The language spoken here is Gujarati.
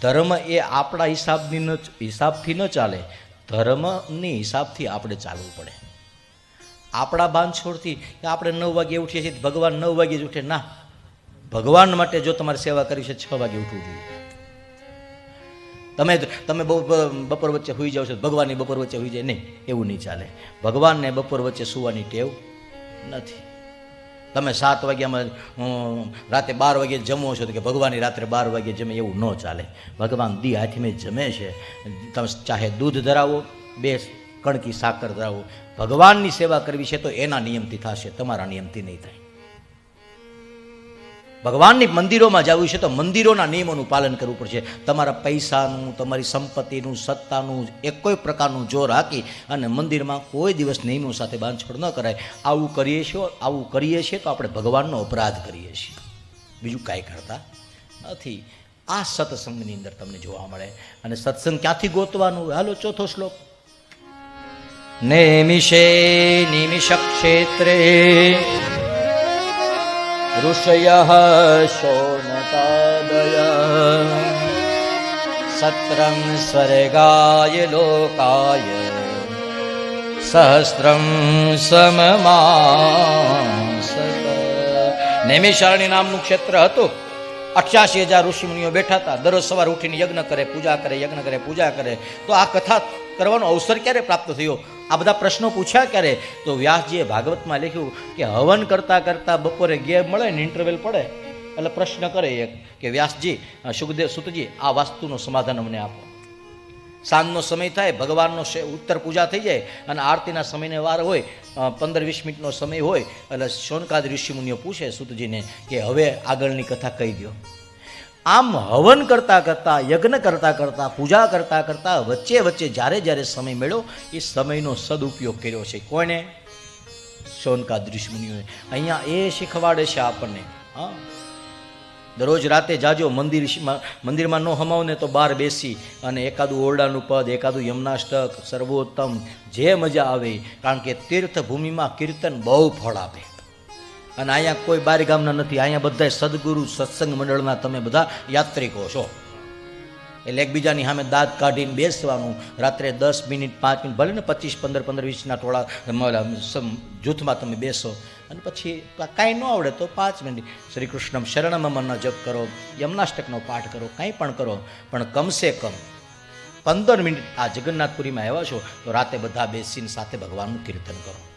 ધર્મ એ આપણા હિસાબની ન હિસાબથી ન ચાલે. ધર્મની હિસાબથી આપણે ચાલવું પડે. આપણા બાંધછોડથી આપણે નવ વાગે ઉઠીએ છીએ ભગવાન નવ વાગે જ ઉઠે. ના. ભગવાન માટે જો તમારે સેવા કરવી છે, છ વાગે ઉઠવું જોઈએ. તમે તમે બપોર વચ્ચે સુઈ જાઓ છો ભગવાનની બપોર વચ્ચે સુઈ જાય. નહીં, એવું નહીં ચાલે. ભગવાનને બપોર વચ્ચે સુવાની ટેવ નથી. તમે સાત વાગ્યામાં રાતે બાર વાગે જમો છો તો કે ભગવાનની રાત્રે બાર વાગે જમે એવું ન ચાલે. ભગવાન દી હાથીમે જમે છે. તમે ચાહે દૂધ ધરાવો, બે કણકી સાકર ધરાવો. ભગવાનની સેવા કરવી છે તો એના નિયમથી થશે, તમારા નિયમથી નહીં થાય. ભગવાનની મંદિરોમાં જવું છે તો મંદિરોના નિયમોનું પાલન કરવું પડશે. તમારા પૈસાનું, તમારી સંપત્તિનું, સત્તાનું, એક કોઈ પ્રકારનું જોર રાખી અને મંદિરમાં કોઈ દિવસ નિયમો સાથે બાંધછોડ ન કરાય. આવું કરીએ છીએ, આવું કરીએ છીએ તો આપણે ભગવાનનો અપરાધ કરીએ છીએ. બીજું કાંઈ કરતા નથી. આ સત્સંગની અંદર તમને જોવા મળે. અને સત્સંગ ક્યાંથી ગોતવાનું હાલો, ચોથો શ્લોક. નેમિષે નિમિષ ક્ષેત્રે ઋષય શોનતાદય સત્રં સ્વર્ગાય લોકાય સહસ્ત્રમ સમમાસત નૈમિષારણી નામનું ક્ષેત્ર હતું. અઠ્યાસી હજાર ઋષિમુનિઓ બેઠા હતા. દરરોજ સવાર ઉઠીને યજ્ઞ કરે, પૂજા કરે, યજ્ઞ કરે, પૂજા કરે. તો આ કથા કરવાનો અવસર ક્યારે પ્રાપ્ત થયો? આ બધા પ્રશ્નો પૂછ્યા ક્યારે? તો વ્યાસજીએ ભાગવતમાં લખ્યું કે હવન કરતાં કરતાં બપોરે ગેપ મળે ને ઇન્ટરવેલ પડે. એટલે પ્રશ્ન કરે એક કે વ્યાસજી સુખદેવ સુતજી, આ વાસ્તુનું સમાધાન અમને આપો. સાંજનો સમય થાય, ભગવાનનો ઉત્તર પૂજા થઈ જાય અને આરતીના સમયને વાર હોય પંદર વીસ મિનિટનો સમય હોય, એટલે સોનકાદ ઋષિમુનિઓ પૂછે સુતજીને કે હવે આગળની કથા કહી દો આમ હવન કરતાં કરતાં, યજ્ઞ કરતાં કરતાં, પૂજા કરતાં કરતાં, વચ્ચે વચ્ચે જ્યારે જ્યારે સમય મળ્યો, એ સમયનો સદુપયોગ કર્યો છે. કોણે? સોનકા ઋષિમુનિઓએ અહીંયા એ શીખવાડે છે આપણને. હા. દરરોજ રાતે જાજો મંદિર મંદિરમાં ન હમાવ ને તો બહાર બેસી અને એકાદું ઓરડાનું પદ, એકાદું યમનાષ્ટક, સર્વોત્તમ, જે મજા આવે. કારણ કે તીર્થભૂમિમાં કીર્તન બહુ ફળ આપે. અને અહીંયા કોઈ બારી ગામના નથી. અહીંયા બધા સદગુરુ સત્સંગ મંડળના તમે બધા યાત્રિકો છો. એટલે એકબીજાની સામે દાંત કાઢીને બેસવાનું. રાત્રે દસ મિનિટ, પાંચ મિનિટ, ભલે ને પચીસ, પંદર પંદર, વીસના ટોળા જૂથમાં તમે બેસો. અને પછી કાંઈ ન આવડે તો પાંચ મિનિટ. શ્રી કૃષ્ણ શરણમ મનનો જપ કરો, યમનાષ્ટકનો પાઠ કરો, કાંઈ પણ કરો. પણ કમસે કમ પંદર મિનિટ આ જગન્નાથપુરીમાં આવ્યા છો, તો રાતે બધા બેસીને સાથે ભગવાનનું કીર્તન કરો.